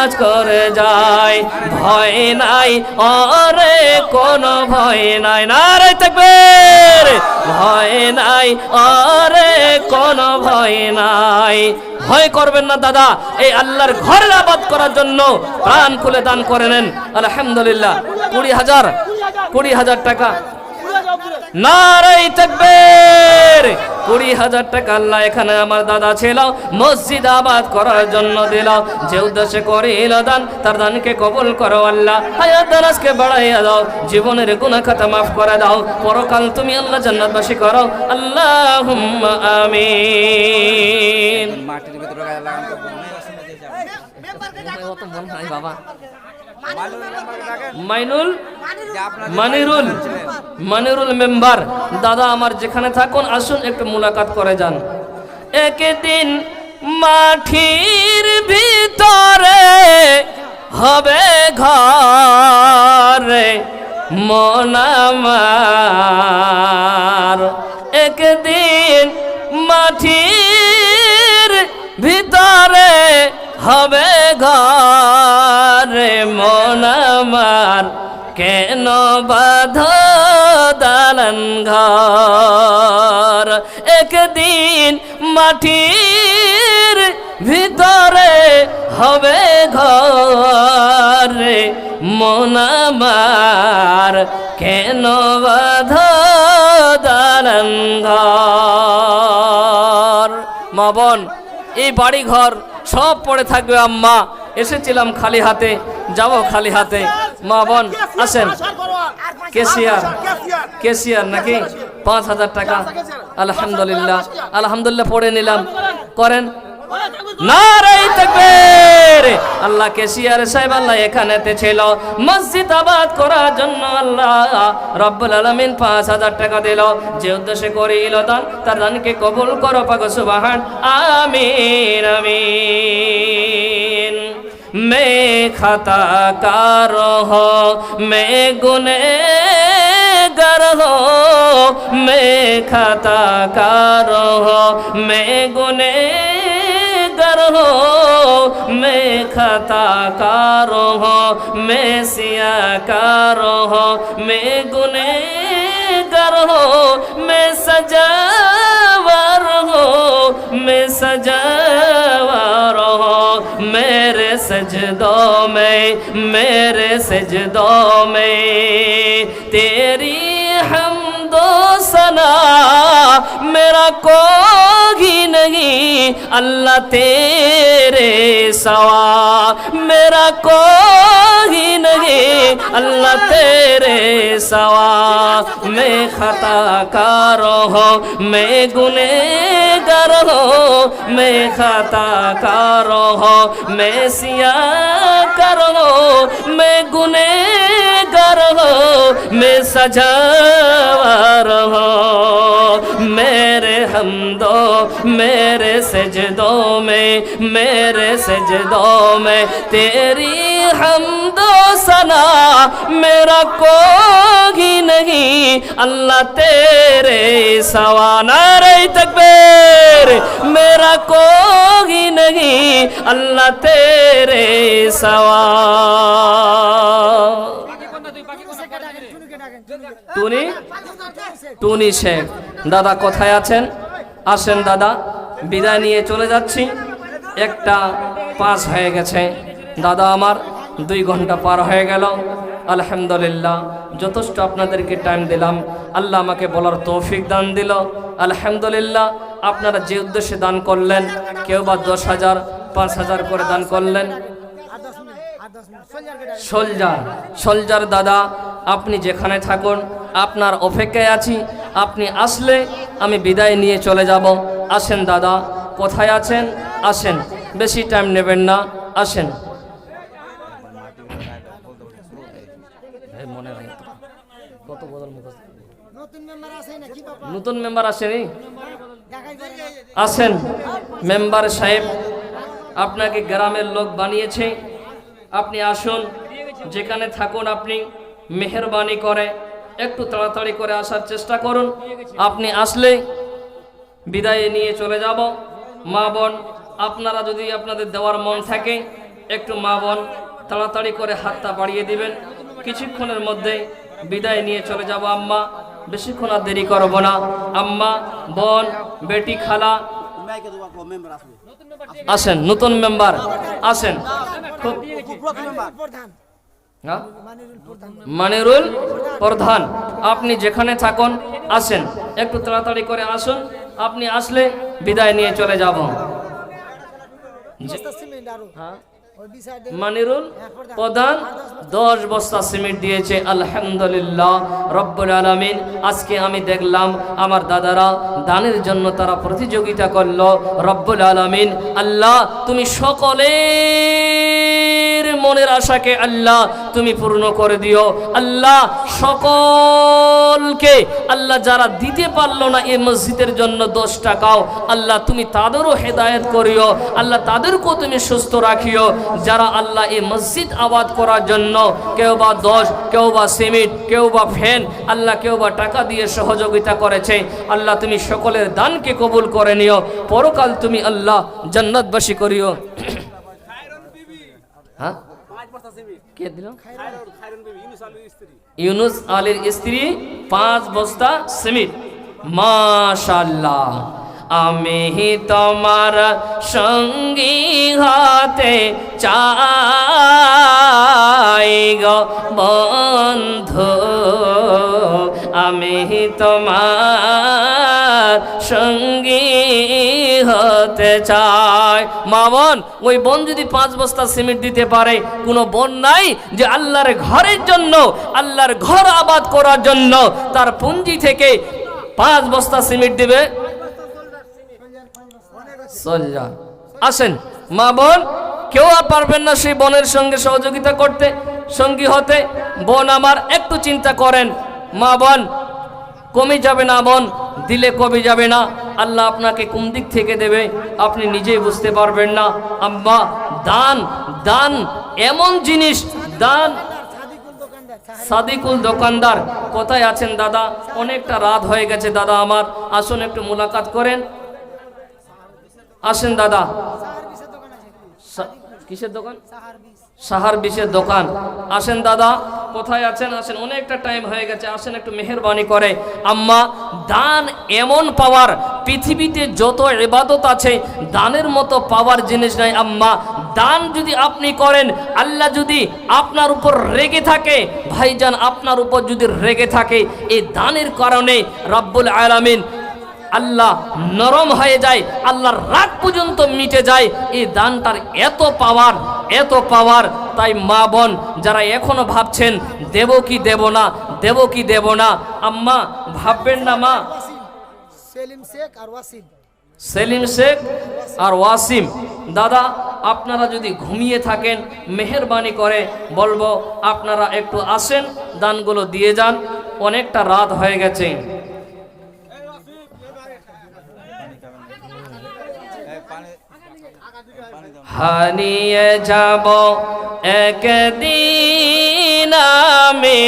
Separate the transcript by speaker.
Speaker 1: কাজ করে যায়। ভয় নাই অরে কোনো ভয় নাই। না রে থাকবে ভয় নাই অরে কোনো ভয় নাই। ভয় করবেন না দাদা, এই আল্লাহর ঘরের আবাদ করার জন্য প্রাণ খুলে দান করে নেন। আলহামদুলিল্লাহ, কুড়ি হাজার কুড়ি হাজার টাকা। নারাই থাকবের কুড়ি হাজার টাকা আল্লাহ এখানে আমার দাদা ছিল মসজিদ আবাদ করার জন্য দিল। যে উদ্দেশ্যে করিল দান তার দানকে কবুল করো আল্লাহ। হায়াত দারাজকে বাড়াইয়া দাও জীবনের গুনাহ খাতা মাফ করে দাও। পরকাল তুমি আল্লাহ জান্নাতবাসী করো। আল্লাহ আমিন।
Speaker 2: মাটির ভিতরে
Speaker 1: বাবা। মাইনুল মানিরুল মানিরুল মেম্বার দাদা আমার যেখানে থাকুন আসুন একটু মুলাকাত করে যান। একদিন মাঠির ভিতরে হবে ঘরে মনামার ঘরে মনামার কেন বাধ দালান ঘর? একদিন মাটির ভিতরে হবে ঘরে। মনামার কেন বাধ দালান ঘর? মা বোন, এই বাড়ি ঘর সব পড়ে থাকবে আম্মা। এসেছিলাম খালি হাতে। যাব খালি হাতে। মা বোন আসেন কেসিয়ার কেসিয়ার নাকি? পাঁচ হাজার টাকা। আলহামদুলিল্লাহ। আলহামদুলিল্লাহ পড়ে নিলাম। করেন? আল্লাহ কেসিয়ার সাহেব আল্লাহ এখানেতে ছিল। মসজিদ আবাদ করার জন্য আল্লাহ রব্বুল আলমিন পাঁচ হাজার টাকা দিল। যে উদ্দেশ্যে করিল দান, তার দানকে কবুল করো, পাগো সুবাহান। আমিন আমিন। میں خطا کار ہو، میں گنے گر ہو، میں خطا کار ہو، میں گنے گر ہو، میں خطا کار ہو، میں سیاہ کار ہو، میں گنے گر ہو، میں سجا سجدوں میں میرے سجدوں میں تیری حمد و سنا میرا کوئی نہیں اللہ تیرے سوا، میرا کوئی نہیں۔ اللہ تیرے سوا، میں خطا کر ہو، میں گنے گر ہو۔ میں خطا کر ہو، میں سیاہ کر ہو۔ میں گنے گر ہو، میں سجاوار ہو۔ हमदो मेरे सजदों में मेरे सजदों में तेरी हमदो सना मेरा कोई नहीं अल्लाह तेरे सवाना रे तकबीर मेरा कोई नहीं अल्लाह तेरे सवा টুনি টুনি শেখ দাদা কোথায় আছেন আসেন দাদা, বিদায় নিয়ে চলে যাচ্ছি। একটা পাস হয়ে গেছে। দাদা আমার, দুই ঘণ্টা পার হয়ে গেল। আলহামদুলিল্লাহ, যথেষ্ট আপনাদেরকে টাইম দিলাম। আল্লাহ আমাকে বলার তৌফিক দান দিল। আলহামদুলিল্লাহ, আপনারা যে উদ্দেশ্যে দান করলেন, কেউ বা দশ হাজার, পাঁচ হাজার করে দান করলেন। সোলজার সোলজার দাদা, আপনি যেখানে থাকুন, আপনার অপেক্ষায় আছি। আপনি আসলে আমি বিদায় নিয়ে চলে যাব। আসেন দাদা কোথায় আছেন? আসেন। বেশি টাইম নেবেন না। আসেন। মনে
Speaker 3: নতুন মেম্বার
Speaker 1: আসেনি আসেন? মেম্বার সাহেব আপনাকে গ্রামের লোক বানিয়েছে। আপনি আসুন। যেখানে থাকুন আপনি মেহরবানি করে। একটু তাড়াতাড়ি করে আসার চেষ্টা করুন আপনি আসলে বিদায় নিয়ে চলে যাব মা বোন আপনারা যদি আপনাদের দেওয়ার মন থাকে একটু মা বোন তাড়াতাড়ি করে হাতটা বাড়িয়ে দিবেন কিছুক্ষণের মধ্যে বিদায় নিয়ে চলে যাব আম্মা বেশিক্ষণ আর দেরি করব না আম্মা বোন বেটি খালা আসেন নতুন মেম্বার আসেন খুব হ্যাঁ?
Speaker 3: মানিরুল প্রধান।
Speaker 1: আপনি যেখানে থাকুন আসেন। একটু তাড়াতাড়ি করে আসুন। আপনি আসলে বিদায় নিয়ে চলে যাব। হ্যাঁ? মানিরুল প্রধান দশ বস্তা। সিমেন্ট দিয়েছে। আলহামদুলিল্লাহ রব্বুল আলমিন। আজকে আমি দেখলাম আমার দাদারা দানের জন্য তারা প্রতিযোগিতা করল। রব্বুল আলমিন আল্লাহ তুমি সকলের মনের আশাকে আল্লাহ তুমি পূর্ণ করে দিও। আল্লাহ সকলকে আল্লাহ যারা দিতে পারল না এই মসজিদের জন্য দশ টাকাও আল্লাহ তুমি তাদেরও হেদায়েত করিও। আল্লাহ তাদেরকেও তুমি সুস্থ রাখিও। যারা আল্লাহ এই মসজিদ আবাদ করার জন্য কেউ বা দশ কেউ বা সিমেন্ট কেউ বা ফ্যান আল্লাহ কেউ বা টাকা দিয়ে সহযোগিতা করেছে আল্লাহ তুমি সকলের দানকে কবুল করে নিও। পরকাল তুমি আল্লাহ জান্নাতবাসী করিও। হ্যাঁ? কে দিল? ইউনুস আলীর স্ত্রী। পাঁচ বস্তা সিমেন্ট। মাশাল্লাহ আমি তোমার সঙ্গী হতে চাই গো বন্ধু। আমি তোমার সঙ্গী হতে চাই মা বোন ওই বোন যদি পাঁচ বস্তা সিমেন্ট দিতে পারে, কোনো বোন নাই যে আল্লাহর ঘরের জন্য, আল্লাহর ঘর আবাদ করার জন্য, তার পুঞ্জি থেকে পাঁচ বস্তা সিমেন্ট দিবে? আসেন। মা বোন কেউ আর পারবেন না সেই বোনের সঙ্গে সহযোগিতা করতে, সঙ্গী হতে। বোন আমার একটু চিন্তা করেন। মা বোন কমে যাবে না বোন দিলে কমে যাবে না। আল্লাহ আপনাকে কোন দিক থেকে দেবে আপনি নিজেই বুঝতে পারবেন না। আম্মা, দান দান, এমন জিনিস, দান।
Speaker 3: সাদিকুল দোকানদার,
Speaker 1: কোথায় আছেন দাদা? অনেকটা রাত হয়ে গেছে দাদা আমার। আসুন একটু মোলাকাত করেন। আসেন দাদা। কিসের দোকান?
Speaker 3: সাহার
Speaker 1: বিষের দোকান। আসেন দাদা, কোথায় আছেন? আসেন, অনেকটা টাইম হয়ে গেছে। আসেন একটু মেহরবানি করে। আম্মা, দান এমন পাওয়ার পৃথিবীতে যত এবাদত আছে, দানের মতো পাওয়ার জিনিস নাই আম্মা। দান যদি আপনি করেন, আল্লাহ যদি আপনার উপর রেগে থাকে, ভাইজান, আপনার উপর যদি রেগে থাকে, এই দানের কারণে রাব্বুল আলামিন আল্লাহ নরম হয়ে যায়, আল্লাহর রাগ পর্যন্ত মিটে যায়, এই দানটার এত পাওয়ার এত পাওয়ার। তাই মা বোন, যারা এখনও ভাবছেন, দেব কি দেব না, দেব কি দেব না, আম্মা, ভাববেন না মা।
Speaker 3: সেলিম শেখ আর ওয়াসিম।
Speaker 1: দাদা, আপনারা যদি ঘুমিয়ে থাকেন, মেহরবানি করে, বলব আপনারা একটু আসেন, দানগুলো দিয়ে যান, অনেকটা রাত হয়ে গেছে। হারিয়ে যাব, একদিন আমি